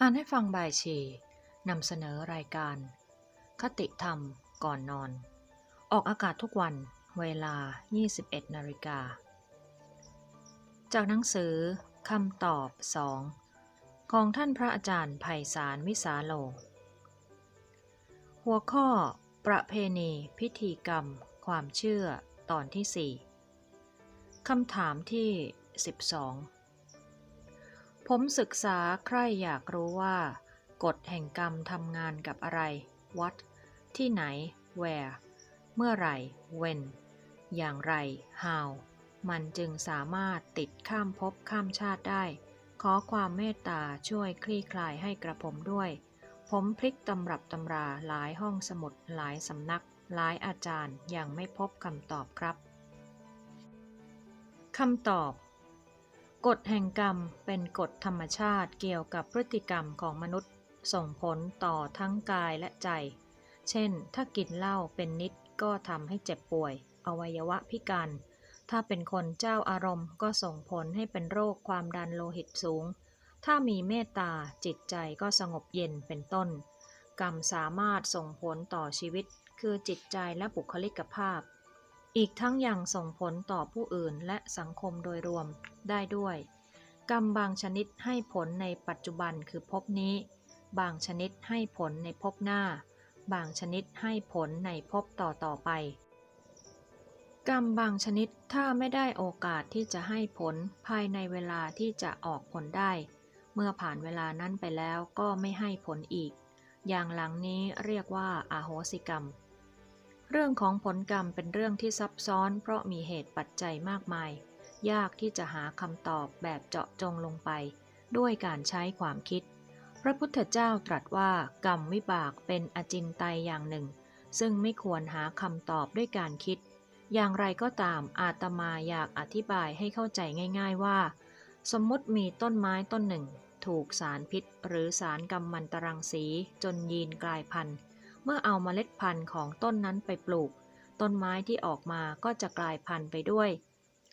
อ่านให้ฟังบายชีนำเสนอรายการ คติธรรมก่อนนอน ออกอากาศทุกวันเวลา 21 นาฬิกา จากหนังสือคำตอบสองของท่านพระอาจารย์ไพศาลวิสาโล หัวข้อ ประเพณีพิธีกรรม ความเชื่อตอนที่4คำถามที่ 12 ผมศึกษาใคร่อยากรู้ว่า กฎแห่งกรรมทำงานกับอะไร what ที่ไหน where เมื่อไหร่ when อย่างไร how มันจึงสามารถติดข้ามภพข้ามชาติได้ ขอความเมตตาช่วยคลี่คลายให้กระผมด้วย ผมพลิกตำรับตำราหลายห้องสมุดหลายสำนัก หลายอาจารย์ยังไม่พบคำตอบครับคำตอบ กฎแห่งกรรมเป็นกฎธรรมชาติเกี่ยวกับพฤติกรรมของมนุษย์ ส่งผลต่อทั้งกายและใจ เช่น ถ้ากินเหล้าเป็นนิดก็ทำให้เจ็บป่วย อวัยวะพิการ ถ้าเป็นคนเจ้าอารมณ์ก็ส่งผลให้เป็นโรคความดันโลหิตสูง ถ้ามีเมตตาจิตใจก็สงบเย็นเป็นต้น กรรมสามารถส่งผลต่อชีวิต คือจิตใจและบุคลิกภาพ อีกทั้งยังส่งผลต่อผู้อื่นและสังคมโดยรวมได้ด้วย กรรมบางชนิดให้ผลในปัจจุบันคือภพนี้ บางชนิดให้ผลในภพหน้า บางชนิดให้ผลในภพต่อต่อไป กรรมบางชนิดถ้าไม่ได้โอกาสที่จะให้ผลภายในเวลาที่จะออกผลได้ เมื่อผ่านเวลานั้นไปแล้วก็ไม่ให้ผลอีก อย่างหลังนี้เรียกว่าอาโหสิกรรม เรื่องของผลกรรมเป็นเรื่องที่ซับซ้อน เพราะมีเหตุปัจจัยมากมาย ยากที่จะหาคำตอบแบบเจาะจงลงไป ด้วยการใช้ความคิด พระพุทธเจ้าตรัสว่ากรรมวิบากเป็นอจินไตยอย่างหนึ่ง ซึ่งไม่ควรหาคำตอบด้วยการคิด อย่างไรก็ตามอาตมาอยากอธิบายให้เข้าใจง่าย ๆว่า สมมติมีต้นไม้ต้นหนึ่ง ถูกสารพิษ หรือสารกำมันตรังสีจนยีนกลายพันธุ์ มื่อเอาเมล็ดพันธุ์ของต้นนั้นไปปลูก ต้นไม้ที่ออกมาก็จะกลายพันธุ์ไปด้วย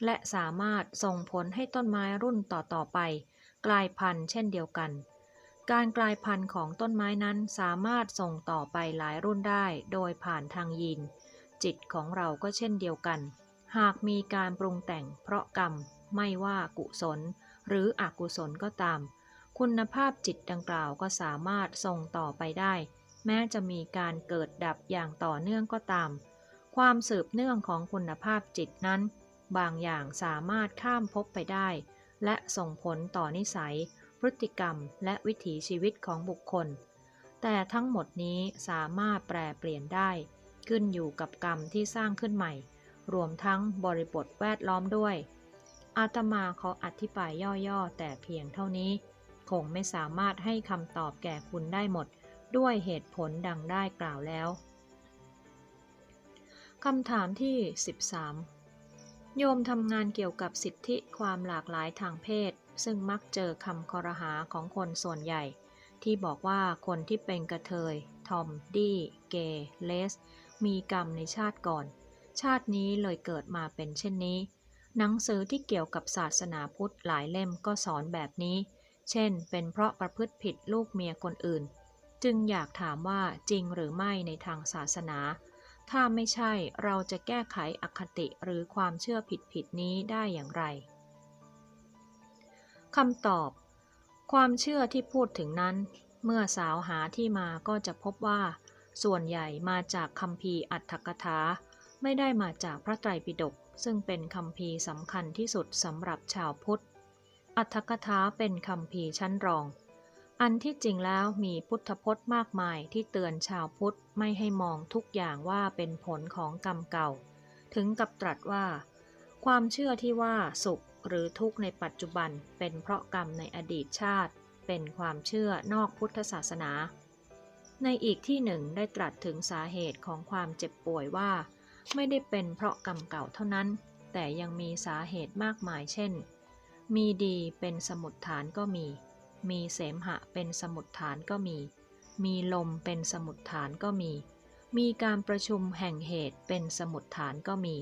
และสามารถส่งผลให้ต้นไม้รุ่นต่อๆไป กลายพันธุ์เช่นเดียวกัน การกลายพันธุ์ของต้นไม้นั้นสามารถส่งต่อไปหลายรุ่นได้ โดยผ่านทางยีน จิตของเราก็เช่นเดียวกัน หากมีการปรุงแต่งเพราะกรรม ไม่ว่ากุศล หรืออกุศลก็ตาม คุณภาพจิตดังกล่าวก็สามารถส่งต่อไปได้ แม้จะมีการเกิดดับอย่างต่อเนื่องก็ตาม ความสืบเนื่องของคุณภาพจิตนั้น บางอย่างสามารถข้ามภพไปได้ และส่งผลต่อนิสัย พฤติกรรม และวิถีชีวิตของบุคคล แต่ทั้งหมดนี้สามารถแปรเปลี่ยนได้ ขึ้นอยู่กับกรรมที่สร้างขึ้นใหม่ รวมทั้งบริบทแวดล้อมด้วย อาตมาขออธิบายย่อๆ แต่เพียงเท่านี้ คงไม่สามารถให้คำตอบแก่คุณได้หมด ด้วยเหตุผลดังได้กล่าวแล้วคำถามที่ 13 โยมทำงานเกี่ยวกับสิทธิความหลากหลายทางเพศ ซึ่งมักเจอคำคอรหาของคนส่วนใหญ่ ที่บอกว่าคนที่เป็นกระเทย ทอม ดี้ เกย์ เลส มีกรรมในชาติก่อน ชาตินี้เลยเกิดมาเป็นเช่นนี้ หนังสือที่เกี่ยวกับศาสนาพุทธหลายเล่มก็สอนแบบนี้ เช่น เป็นเพราะประพฤติผิดลูกเมียคนอื่น จึงอยากถามว่าจริงหรือไม่ในทางศาสนา ถ้าไม่ใช่เราจะแก้ไขอคติหรือความเชื่อผิดๆนี้ได้อย่างไรคำตอบ ความเชื่อที่พูดถึงนั้น เมื่อสาวหาที่มาก็จะพบว่า ส่วนใหญ่มาจากคำพีอัตถกถา ไม่ได้มาจากพระไตรปิฎกซึ่งเป็นคำพีสำคัญที่สุดสำหรับชาวพุทธ อัตถกถาเป็นคำพีชั้นรอง อันที่จริงแล้วมีพุทธพจน์มากมายที่เตือนชาวพุทธไม่ให้มองทุกอย่างว่าเป็นผลของกรรมเก่า ถึงกับตรัสว่า ความเชื่อที่ว่าสุขหรือทุกข์ในปัจจุบันเป็นเพราะกรรมในอดีตชาติ เป็นความเชื่อนอกพุทธศาสนา ในอีกที่หนึ่งได้ตรัสถึงสาเหตุของความเจ็บป่วยว่า ไม่ได้เป็นเพราะกรรมเก่าเท่านั้น แต่ยังมีสาเหตุมากมายเช่น มีดีเป็นสมุดฐานก็มี มีเสมหะเป็นสมุดฐานก็มี มีลมเป็นสมุดฐานก็มี มีการประชุมแห่งเหตุเป็นสมุดฐานก็มี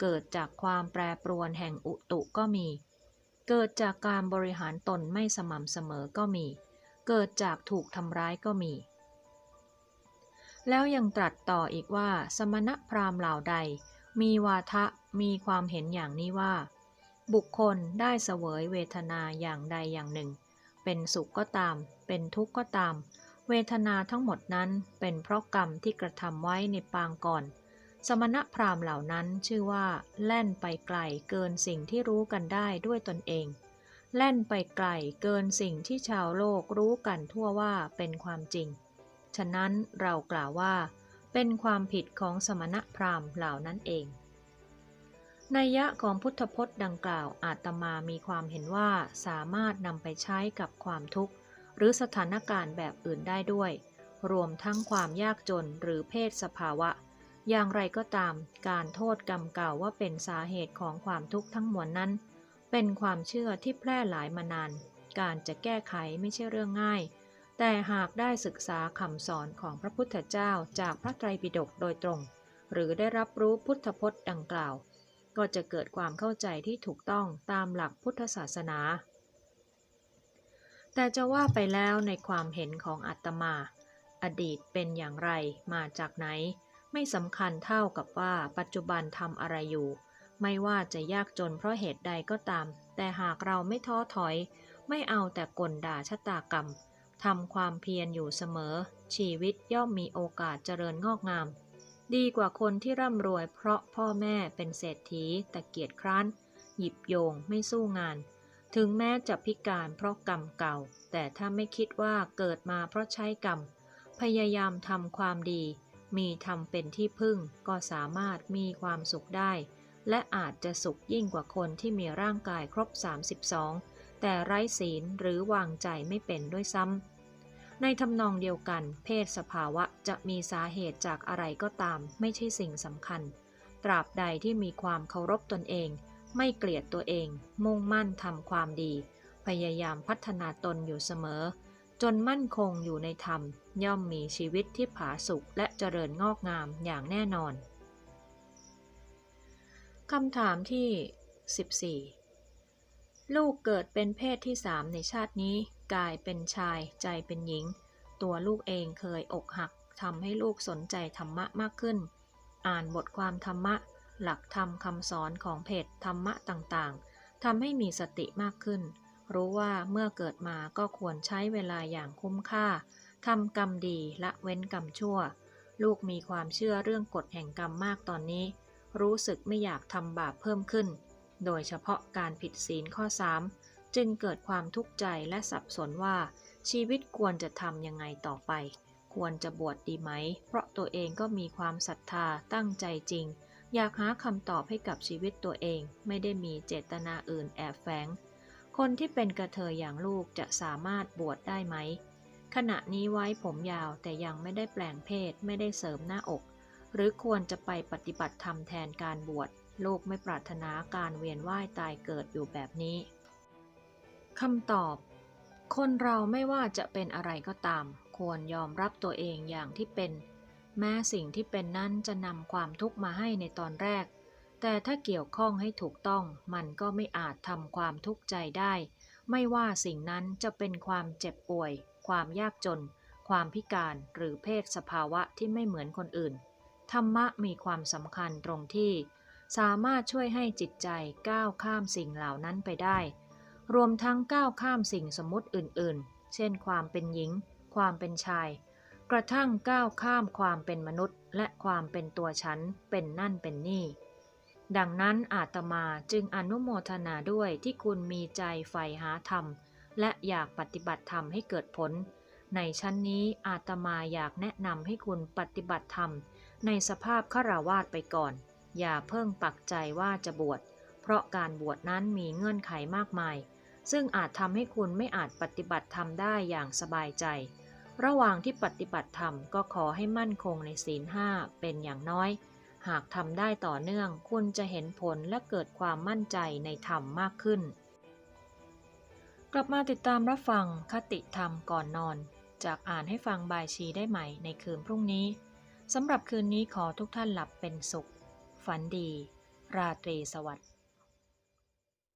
เกิดจากความแปรปรวนแห่งอุตุก็มี เกิดจากการบริหารตนไม่สม่ำเสมอก็มี เกิดจากถูกทำร้ายก็มี แล้วยังตรัสต่ออีกว่า สมณพราหมณ์เหล่าใด มีวาทะมีความเห็นอย่างนี้ว่าบุคคลได้เสวยเวทนาอย่างใดอย่างหนึ่ง เป็นสุขก็ตาม เป็นทุกข์ก็ตาม เวทนาทั้งหมดนั้นเป็นเพราะกรรมที่กระทำไว้ในปางก่อน สมณพราหมณ์เหล่านั้นชื่อว่า แล่นไปไกลเกินสิ่งที่รู้กันได้ด้วยตนเอง แล่นไปไกลเกินสิ่งที่ชาวโลกรู้กันทั่วว่าเป็นความจริง ฉะนั้นเรากล่าวว่า เป็นความผิดของสมณพราหมณ์เหล่านั้นเอง นัยยะของพุทธพจน์ดังกล่าวอาตมามีความเห็นว่าสามารถนำไปใช้กับความทุกข์ หรือสถานการณ์แบบอื่นได้ด้วย รวมทั้งความยากจนหรือเพศสภาวะ อย่างไรก็ตาม การโทษกรรมเก่าว่าเป็นสาเหตุของความทุกข์ทั้งมวลนั้น เป็นความเชื่อที่แพร่หลายมานาน การจะแก้ไขไม่ใช่เรื่องง่าย แต่หากได้ศึกษาคำสอนของพระพุทธเจ้าจากพระไตรปิฎกโดยตรง หรือได้รับรู้พุทธพจน์ดังกล่าว ก็จะเกิดความเข้าใจที่ถูกต้องตามหลักพุทธศาสนา แต่จะว่าไปแล้วในความเห็นของอาตมา อดีตเป็นอย่างไรมาจากไหน ไม่สำคัญเท่ากับว่าปัจจุบันทำอะไรอยู่ ไม่ว่าจะยากจนเพราะเหตุใดก็ตาม แต่หากเราไม่ท้อถอย ไม่เอาแต่กลด่าชะตากรรมทำความเพียรอยู่เสมอ ชีวิตย่อมมีโอกาสเจริญงอกงาม ดีกว่าคนที่ร่ำรวยเพราะพ่อแม่เป็นเศรษฐีแต่เกียจคร้าน หยิบโยงไม่สู้งาน ถึงแม้จะพิการเพราะกรรมเก่า แต่ถ้าไม่คิดว่าเกิดมาเพราะใช้กรรม พยายามทำความดี มีทำเป็นที่พึ่งก็สามารถมีความสุขได้ และอาจจะสุขยิ่งกว่าคนที่มีร่างกายครบ 32 แต่ไร้ศีลหรือวางใจไม่เป็นด้วยซ้ำ ในทำนองเดียวกัน เพศสภาวะจะมีสาเหตุจากอะไรก็ตาม ไม่ใช่สิ่งสำคัญ ตราบใดที่มีความเคารพตนเอง ไม่เกลียดตัวเอง มุ่งมั่นทำความดี พยายามพัฒนาตนอยู่เสมอ จนมั่นคงอยู่ในธรรม ย่อมมีชีวิตที่ผาสุกและเจริญงอกงามอย่างแน่นอนคำถามที่ 14 ลูกเกิดเป็นเพศที่สามในชาตินี้ กายเป็นชาย ใจเป็นหญิง ตัวลูกเองเคยอกหักทำให้ลูกสนใจธรรมะมากขึ้น อ่านบทความธรรมะ หลักธรรมคำสอนของเพจธรรมะต่างๆทำให้มีสติมากขึ้น รู้ว่าเมื่อเกิดมาก็ควรใช้เวลาอย่างคุ้มค่าทำกรรมดีละเว้นกรรมชั่ว ลูกมีความเชื่อเรื่องกฎแห่งกรรมมากตอนนี้ รู้สึกไม่อยากทำบาปเพิ่มขึ้น โดยเฉพาะการผิดศีลข้อ 3 จึงเกิดความทุกข์ใจและสับสนว่า ชีวิตควรจะทำยังไงต่อไป ควรจะบวชดดีไหม เพราะตัวเองก็มีความศรัทธาตั้งใจจริง อยากหาคำตอบให้กับชีวิตตัวเอง ไม่ได้มีเจตนาอื่นแอบแฝงคนที่เป็นกระเทยอย่างลูกจะสามารถบวชได้ไหม ขณะนี้ไว้ผมยาวแต่ยังไม่ได้แปลงเพศไม่ได้เสริมหน้าอก หรือควรจะไปปฏิบัติธรรมแทนการบวช ลูกไม่ปรารถนาการเวียนว่ายตายเกิดอยู่แบบนี้คำตอบ คนเราไม่ว่าจะเป็นอะไรก็ตาม ควรยอมรับตัวเองอย่างที่เป็น แม้สิ่งที่เป็นนั้นจะนำความทุกข์มาให้ในตอนแรก แต่ถ้าเกี่ยวข้องให้ถูกต้อง มันก็ไม่อาจทำความทุกข์ใจได้ ไม่ว่าสิ่งนั้นจะเป็นความเจ็บป่วย ความยากจน ความพิการหรือเพศสภาวะที่ไม่เหมือนคนอื่น ธรรมะมีความสำคัญตรงที่ สามารถช่วยให้จิตใจก้าวข้ามสิ่งเหล่านั้นไปได้ รวมทั้งก้าวข้ามสิ่งสมมติอื่นๆ เช่น ความเป็นหญิง ความเป็นชาย กระทั่งก้าวข้ามความเป็นมนุษย์ และความเป็นตัวฉัน เป็นนั่นเป็นนี่ ดังนั้นอาตมาจึงอนุโมทนาด้วยที่คุณมีใจใฝ่หาธรรม และอยากปฏิบัติธรรมให้เกิดผล ในชั้นนี้อาตมาอยากแนะนำให้คุณปฏิบัติธรรม ในสภาพฆราวาสไปก่อน อย่าเพิ่งปักใจว่าจะบวช เพราะการบวชนั้นมีเงื่อนไขมากมาย ซึ่งอาจทำให้คุณไม่อาจปฏิบัติธรรมได้อย่างสบายใจ ระหว่างที่ปฏิบัติธรรมก็ขอให้มั่นคงในศีลห้าเป็นอย่างน้อย หากทำได้ต่อเนื่องคุณจะเห็นผลและเกิดความมั่นใจในธรรมมากขึ้น กลับมาติดตามรับฟังคติธรรมก่อนนอน จากอ่านให้ฟังบายชีได้ใหม่ในคืนพรุ่งนี้สำหรับคืนนี้ขอทุกท่านหลับเป็นสุข ฝันดี ราตรีสวัสดิ์